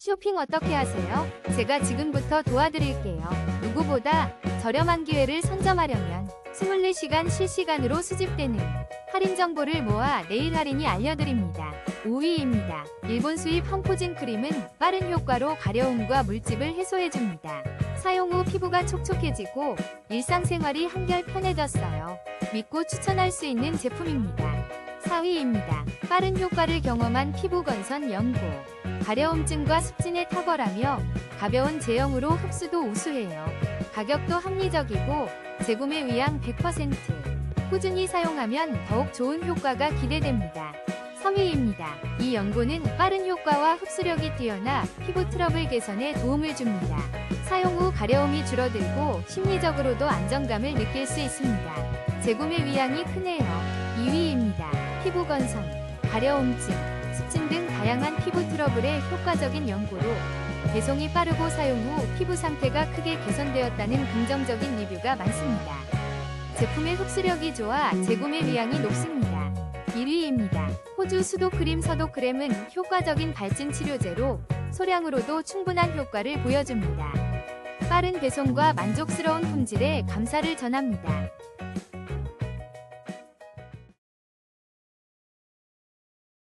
쇼핑 어떻게 하세요? 제가 지금부터 도와드릴게요. 누구보다 저렴한 기회를 선점하려면 24시간 실시간으로 수집되는 할인 정보를 모아 내일 할인이 알려드립니다. 5위입니다. 일본 수입 험포진 크림은 빠른 효과로 가려움과 물집을 해소해줍니다. 사용 후 피부가 촉촉해지고 일상생활이 한결 편해졌어요. 믿고 추천할 수 있는 제품입니다. 4위입니다. 빠른 효과를 경험한 피부 건선 연고. 가려움증과 습진에 탁월하며 가벼운 제형으로 흡수도 우수해요. 가격도 합리적이고 재구매 위양 100%. 꾸준히 사용하면 더욱 좋은 효과가 기대됩니다. 3위입니다. 이 연고는 빠른 효과와 흡수력이 뛰어나 피부 트러블 개선에 도움을 줍니다. 사용 후 가려움이 줄어들고 심리적으로도 안정감을 느낄 수 있습니다. 재구매 위양이 크네요. 2위입니다. 피부 건선, 가려움증, 습진 등 다양한 피부 트러블에 효과적인 연고로 배송이 빠르고 사용 후 피부 상태가 크게 개선되었다는 긍정적인 리뷰가 많습니다. 제품의 흡수력이 좋아 재구매 위양이 높습니다. 1위입니다. 호주 수도크림 서도크렘은 효과적인 발진 치료제로 소량으로도 충분한 효과를 보여줍니다. 빠른 배송과 만족스러운 품질에 감사를 전합니다.